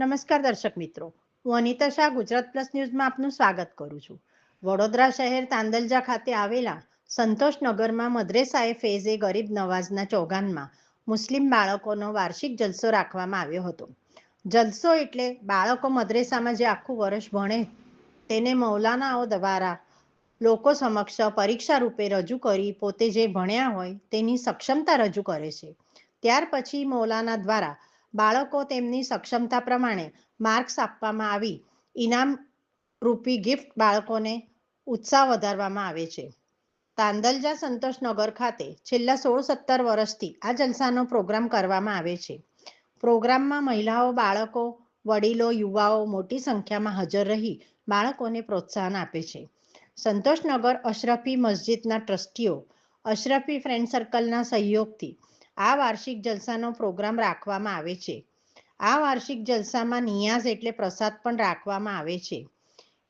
નમસ્કાર દર્શક મિત્રો. હું અનિતા શાહ, ગુજરાત પ્લસ ન્યૂઝમાં આપનું સ્વાગત કરું છું. વડોદરા શહેર તાંદલજા ખાતે આવેલા સંતોષનગરમાં મદ્રેસાએ ફેઝે ગરીબ નવાઝના ચોગાનમાં મુસ્લિમ બાળકોનો વાર્ષિક જલસો રાખવામાં આવ્યો હતો. જલસો એટલે બાળકો મદ્રેસામાં જે આખું વર્ષ ભણે તેને મૌલાનાઓ દ્વારા લોકો સમક્ષ પરીક્ષા રૂપે રજૂ કરી પોતે જે ભણ્યા હોય તેની સક્ષમતા રજૂ કરે છે. ત્યાર પછી મૌલાના દ્વારા બાળકો તેમની સક્ષમતા પ્રમાણે માર્ક્સ આપવામાં આવી. ઇનામ રૂપી ગિફ્ટ બાળકોને ઉત્સાહ વધારવામાં આવે છે. તાંદલજા સંતોષનગર ખાતે છેલ્લા સોળ સત્તર વર્ષથી આ જલસાનો પ્રોગ્રામ કરવામાં આવે છે. પ્રોગ્રામમાં મહિલાઓ, બાળકો, વડીલો, યુવાઓ મોટી સંખ્યામાં હાજર રહી બાળકોને પ્રોત્સાહન આપે છે. સંતોષનગર અશરફી મસ્જિદના ટ્રસ્ટીઓ અશરફી ફ્રેન્ડ સર્કલના સહયોગથી આ વાર્ષિક જલસાનો પ્રોગ્રામ રાખવામાં આવે છે. આ વાર્ષિક જલસામાં નિયાઝ એટલે પ્રસાદ પણ રાખવામાં આવે છે.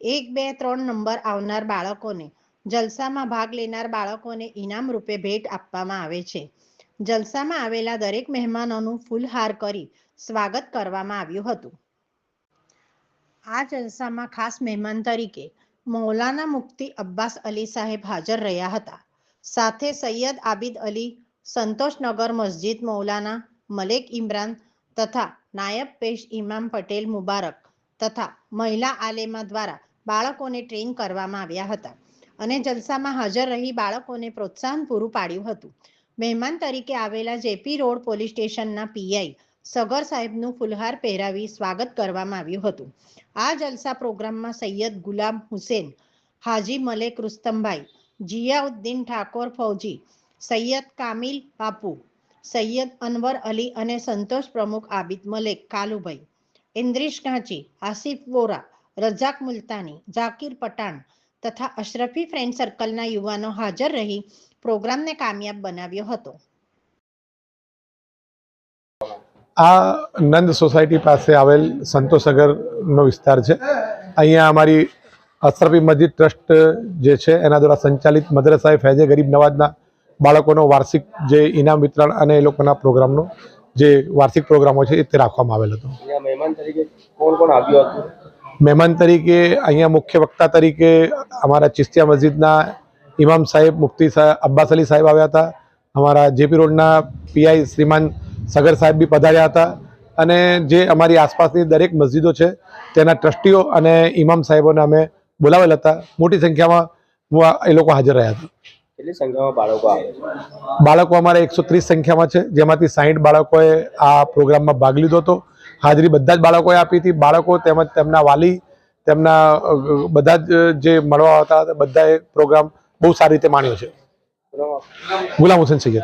એક, બે, ત્રણ નંબર આવનાર બાળકોને જલસામાં ભાગ લેનાર બાળકોને ઇનામ રૂપે ભેટ આપવામાં આવે છે. જલસામાં આવેલા દરેક મહેમાનોનું ફૂલહાર કરી સ્વાગત કરવામાં આવ્યું હતું. આ જલસામાં ખાસ મહેમાન તરીકે મૌલાના મુફ્તી અબ્બાસ અલી સાહેબ હાજર રહ્યા હતા. સાથે સૈયદ આબિદ અલી સંતોષનગર મસ્જિદ મૌલાના મલેક ઇમરાન તથા નાયબ પેશ ઇમામ પટેલ મુબારક તથા મહિલા આલેમા દ્વારા બાળકોને ટ્રેન કરવામાં આવ્યા હતા અને જલસામાં હાજર રહી બાળકોને પ્રોત્સાહન પૂરું પાડ્યું હતું. મહેમાન તરીકે આવેલા જેપી રોડ પોલીસ સ્ટેશનના પીઆઈ સગર સાહેબનું ફુલહાર પહેરાવી સ્વાગત કરવામાં આવ્યું હતું. આ જલસા પ્રોગ્રામમાં સૈયદ ગુલામ હુસેન, હાજી મલેક રુસ્તમભાઈ, જિયાઉદ્દીન ઠાકોર ફૌજી સૈયદ કામિલ બાપુ, સૈયદ અનવર અલી અને સંતોષ પ્રમુખ આબિદ મલેક, કાલુભાઈ, ઇન્દ્રિશ કાંચી આસિફ વોરા રજાક મુલતાની ઝાકીર પટાણ તથા અશરફી ફ્રેન્ડ સર્કલના યુવાનો હાજર રહી પ્રોગ્રામને કામયાબ બનાવ્યો હતો. આ નંદ સોસાયટી પાસે આવેલ સંતોષનગરનો વિસ્તાર છે. અહીંયા અમારી અશરફી મસ્જિદ ટ્રસ્ટ જે છે, એના દ્વારા સંચાલિત મદ્રસાએ ફૈજે ગરીબ નવાજના બાળકોનો વાર્ષિક જે ઇનામ વિતરણ અને એ લોકોના પ્રોગ્રામનો જે વાર્ષિક પ્રોગ્રામો છે તે રાખવામાં આવેલ હતો. મહેમાન તરીકે કોણ કોણ આવ્યું હતું? મહેમાન તરીકે અહીંયા મુખ્ય વક્તા તરીકે અમારા ચિસ્તિયા મસ્જિદના ઇમામ સાહેબ મુફ્તી સાહેબ અબ્બાસ અલી સાહેબ આવ્યા હતા અમારા જેપી રોડના પીઆઈ શ્રીમાન સગર સાહેબ બી પધાર્યા હતા અને જે અમારી આસપાસની દરેક મસ્જિદો છે તેના ટ્રસ્ટીઓ અને ઇમામ સાહેબોને અમે બોલાવેલ હતા. મોટી સંખ્યામાં હું- એ લોકો હાજર રહ્યા હતા. કેટલી સંખ્યામાં બાળકો આવે બાળકો અમારે એકસો ત્રીસ સંખ્યામાં છે. જેમાંથી સાહીઠ બાળકોએ આ પ્રોગ્રામમાં ભાગ લીધો હતો. હાજરી બધા જ બાળકોએ આપી હતી. બાળકો તેમજ તેમના વાલી તેમના બધા જ જે મળવા હતા બધાએ પ્રોગ્રામ બહુ સારી રીતે માણ્યો છે. ગુલામ હુસેન સૈયદ.